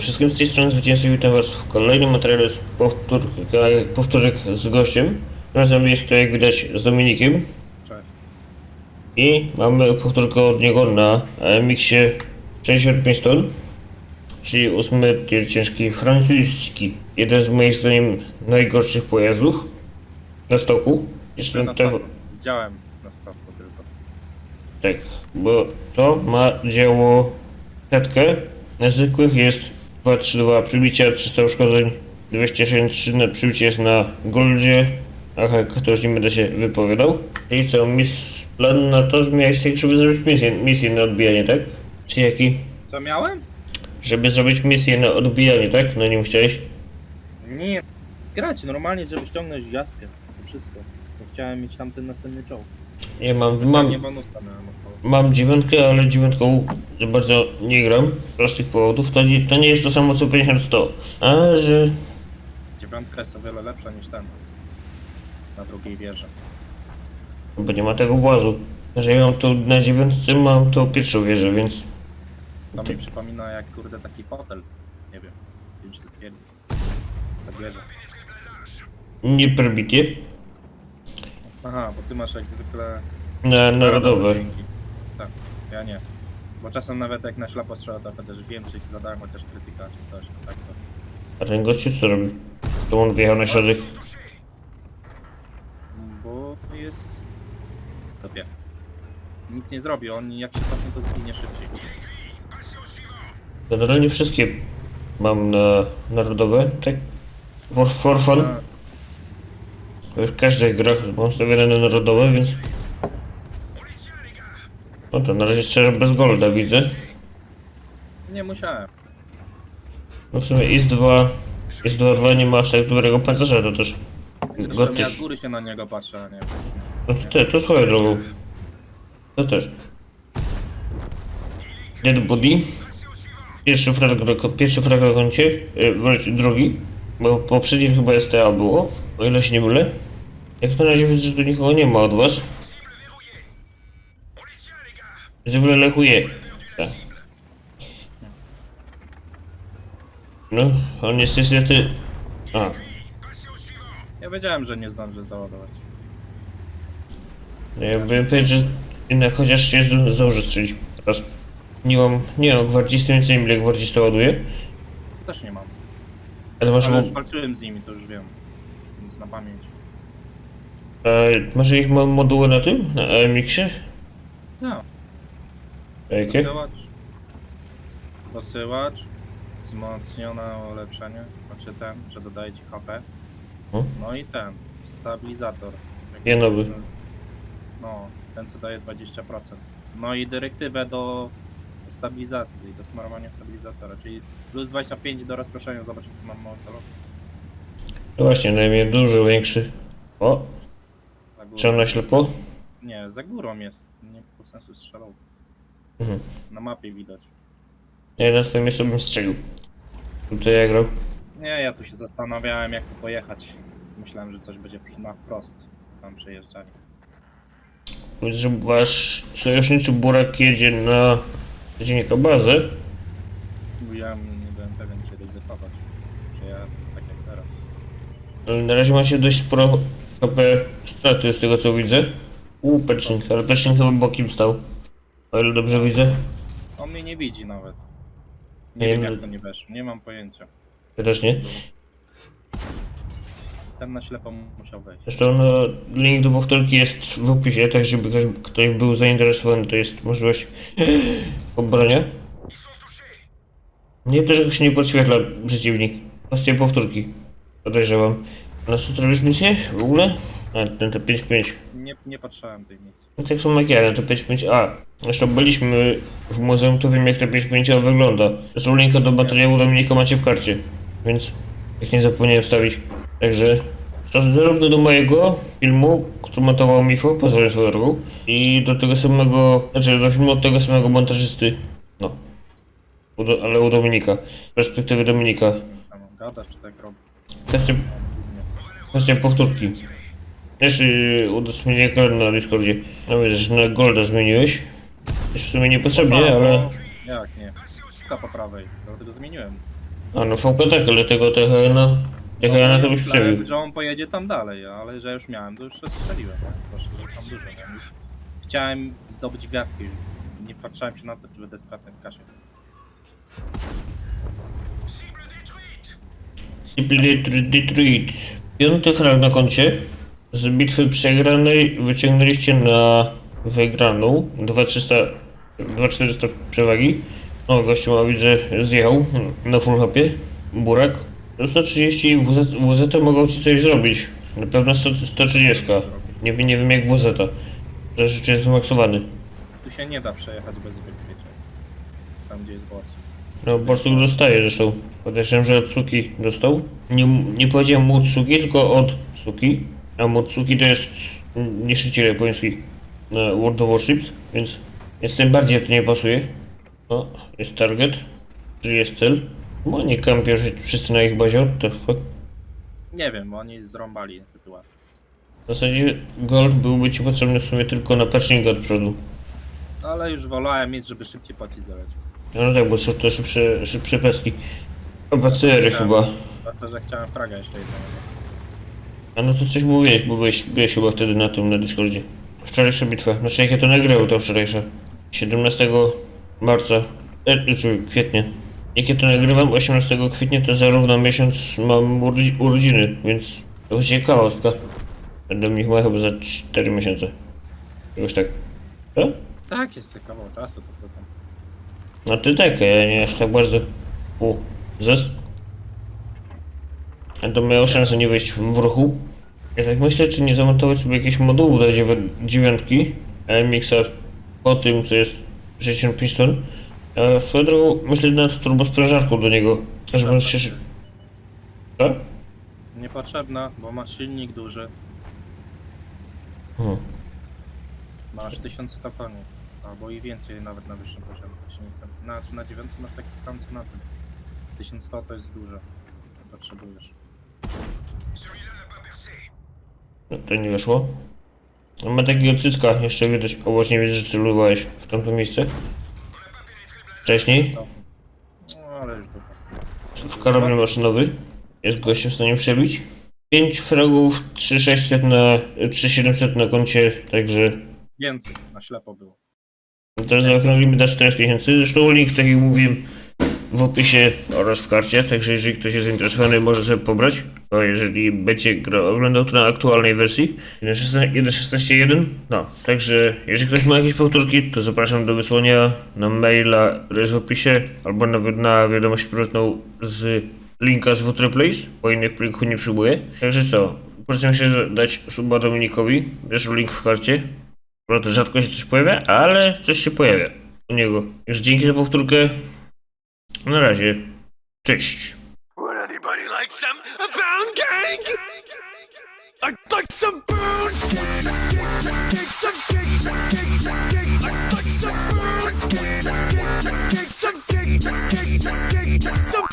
Wszystkim z tej strony zwycięzcy witam was w kolejnym materiale z powtórka, powtórek z gościem. Razem jest to jak widać z Dominikiem Cześć. i mamy powtórkę od niego na Mixie 65 ton, czyli ósmy tier ciężki francuski. Jeden z moich zdaniem najgorszych pojazdów na stoku. Jeszcze Na te. Widziałem na stawku tylko. tak, bo to ma działo setkę. Na zwykłych jest 232 przybicia, 300 uszkodzeń, 263 na przybicie jest na goldzie. Aha, to już nie będę się wypowiadał. I co, mis plan na to, że miałeś tak, żeby zrobić misję, misję na odbijanie, tak? Czy jaki? Co miałem? Żeby zrobić misję na odbijanie, tak? No nie chciałeś? Nie. Grać normalnie, żeby ściągnąć gwiazdkę. To wszystko. Bo chciałem mieć tamten następny czołg. Ja mam, Mam. Nie miałem mam dziewiątkę, ale dziewiątką za bardzo nie gram. Z prostych powodów. To nie, to nie jest to samo co 50-100. A, że Dziewiątka jest o wiele lepsza niż ten. Na drugiej wieży. Bo nie ma tego włazu. Że ja mam to na dziewiątce, mam to pierwszą wieżę, więc To mi przypomina jak kurde taki fotel. Nie wiem. Wiem czy to stwierdzi. Tak wieża. nie perbitie. Aha, bo ty masz jak zwykle... Na narodowe. dźwięki. Tak, ja nie. Bo czasem nawet jak na ślepo strzela, to chociaż wiem, czy zadałem chociaż krytyka, czy coś. Tak to... A ten gościu co robi? To on wjechał na środek. Bo jest... Topie. Nic nie zrobi, on jak się cofnie to zginie szybciej. Generalnie wszystkie mam na narodowe, tak? For, for fun. A, już w każdych grach mam stawiane na narodowe, więc... No to na razie strzelasz bez golda, widzę. nie musiałem. No w sumie IS-2... IS-2 nie ma aż tak dobrego pancerza, to też... Zresztą Go ja z góry się na niego patrzę, a nie. No to, te, to swoją drogą. To też. Dead Body. Pierwszy frag, na- pierwszy frag na koncie, wreszcie drugi, bo poprzedni chyba STA było, o ile się nie mylę. Jak na razie widzę, że tu nikogo nie ma od was. Zwykle lechuje. Tak. No, on jest niestety... A, Ja wiedziałem, że nie zdążę załadować. No ja bym powiedział, że jednak chociaż się zdążę strzelić. Teraz nie mam, nie mam gwardzisty, więc nie wiem ile gwardzista ładuje. Też nie mam. Ale masz, Ale już walczyłem z nimi, to już wiem. Więc na pamięć. e, masz jakieś mo- moduły na tym? Na AMX-ie? No, Jakie? Posyłacz. Posyłacz. Wzmocnione ulepszenie. Znaczy ten, że dodaje ci HP. Hmm? No i ten. Stabilizator. Nie nowy. No, ten co daje 20%. No i dyrektywę do stabilizacji, do smarowania stabilizatora, czyli plus 25 do rozproszenia. Zobacz, jak mam mało celów. No właśnie, najmniej duży, większy. O, Za górą. trzeba na ślepo? Nie, za górą jest. Nie po sensu strzelał. Mhm. Na mapie widać. Ja na swoim miejscu bym strzelił. Tutaj ja grał. Nie, ja tu się zastanawiałem jak tu pojechać. Myślałem, że coś będzie przy- na wprost. Tam przejeżdżali. Widzę, że wasz sojuszniczy burak jedzie na przeciwnika bazę. Ja nie byłem pewien, czy ryzykować. Czy ja tak jak teraz. Ale Na razie macie dość sporo HP straty z tego co widzę. Uuu, pecznik, ale pecznik chyba bokiem stał. O ile dobrze widzę. On mnie nie widzi nawet. Nie, Nie, wiem no- jak to nie weszło, nie mam pojęcia. Ja też nie. Ten na ślepo musiał wejść. Zresztą no, link do powtórki jest w opisie, tak żeby ktoś, ktoś był zainteresowany, to jest możliwość pobrania. Mnie też jakoś nie podświetla przeciwnik. Kwestia powtórki. Podejrzewam. Na co to robisz misję w ogóle? A, ten to 5-5. Nie, nie patrzałem tej misji. No tak samo jak ja, no to 5-5A. Zresztą byliśmy w muzeum, to wiem jak to 5-5A wygląda. Zresztą linka do materiału Dominika macie w karcie, więc jak nie zapomniałem wstawić. Także to zarówno do mojego filmu, który montował Mifo, pozdrawiam swoją drogą, i do tego samego, znaczy do filmu od tego samego montażysty, no. U do, ale u Dominika, z perspektywy Dominika. Czemu gadasz, czy tak robię? Nie. kwestia powtórki. Jeszcze udostępnienie ekran na Discordzie. No wiesz, że na Golda zmieniłeś. Też w sumie niepotrzebnie, ale... Jak nie? Szybka po prawej, dlatego zmieniłem. A no VP tak, ale tego THN-a... THN-a to byś Myślałem, przebił. że on pojedzie tam dalej, ale że już miałem, to już strzeliłem. Proszę, że tam dużo miałem. Już chciałem zdobyć gwiazdki. Nie patrzałem się na to, czy będę stratę w kasie. Detroit. Piąty frag na koncie. Z bitwy przegranej wyciągnęliście na wygraną 2300, 2400 przewagi. O, gościu ma widzę zjechał na full hopie. Burak. 130 WZ, WZ mogą ci coś zrobić. Na pewno 100, 130. Nie, wiem- nie wiem jak WZ. To rzeczy jest wymaksowany. Tu się nie da przejechać bez wykrycia. Tam, gdzie jest boss. No, Borsuk dostaje zresztą. Podejrzewam, że od Suki dostał. Nie, nie powiedziałem mu od Suki, tylko od Suki. A Motsuki to jest niszczyciel japoński na World of Warships, więc, więc tym bardziej to nie pasuje. No, jest target, czyli jest cel. Bo nie kampią, że wszyscy na ich bazie, the fuck. Nie wiem, bo oni zrąbali sytuację. W zasadzie gold byłby ci potrzebny w sumie tylko na patching od przodu. Ale już wolałem mieć, żeby szybciej pocisk doleciał. No tak, bo są to szybsze, szybsze peski. OBCR-y chyba. Dlatego, że chciałem fraga jeszcze jednego. A no to coś mówiłeś, bo byłeś, byłeś chyba wtedy na tym, na Discordzie. Wczorajsza bitwa. Znaczy jak ja to nagrał, to wczorajsza. 17 marca, e, czy kwietnia. Jak ja to nagrywam, 18 kwietnia, to za równo miesiąc mam urodzi- urodziny, więc to będzie chaoska. Będę mi chyba chyba za 4 miesiące. Jakoś tak. Co? Tak, jest kawał czasu, to co tam. No ty tak, a ja nie aż tak bardzo. U, zes. A to miało szansę nie wejść w, ruchu. Ja tak myślę, czy nie zamontować sobie jakieś moduły do dziewiątki AMX-a po tym, co jest 65 ton. A swoją drogą myślę nad turbosprężarką do niego, żeby on się... Co? Niepotrzebna, bo masz silnik duży. Hmm. Masz 1100 koni. Albo i więcej nawet na wyższym poziomie. Na, na 9 masz taki sam co na tym. 1100 to jest dużo. Potrzebujesz. No to nie weszło. On ma takiego cycka, jeszcze widać, o właśnie widzę, że celowałeś w tamto miejsce. Wcześniej. Co? No ale już dupa. w karabin maszynowy. Jest gościem w stanie przebić. 5 fragów, 3600 na 3700 na koncie, także Więcej, na ślepo było. teraz zaokrąglimy do 4000. Zresztą link, tak jak mówiłem, w opisie oraz w karcie, także jeżeli ktoś jest zainteresowany, może sobie pobrać. A jeżeli będzie gra, oglądał to na aktualnej wersji 1.16.1, no, także jeżeli ktoś ma jakieś powtórki, to zapraszam do wysłania na maila, który jest w opisie, albo nawet na wiadomość prywatną z linka z Waterplace, bo innych plików nie przyjmuję. Także co, polecam się dać suba Dominikowi, zresztą link w karcie. Rzadko się coś pojawia, ale coś się pojawia u niego. Już dzięki za powtórkę. Na razie. Cześć. Would anybody like some a pound cake? I'd like some pound cake, cake, some cake, cake, cake. I'd like some pound cake, cake, cake, cake, cake, cake, some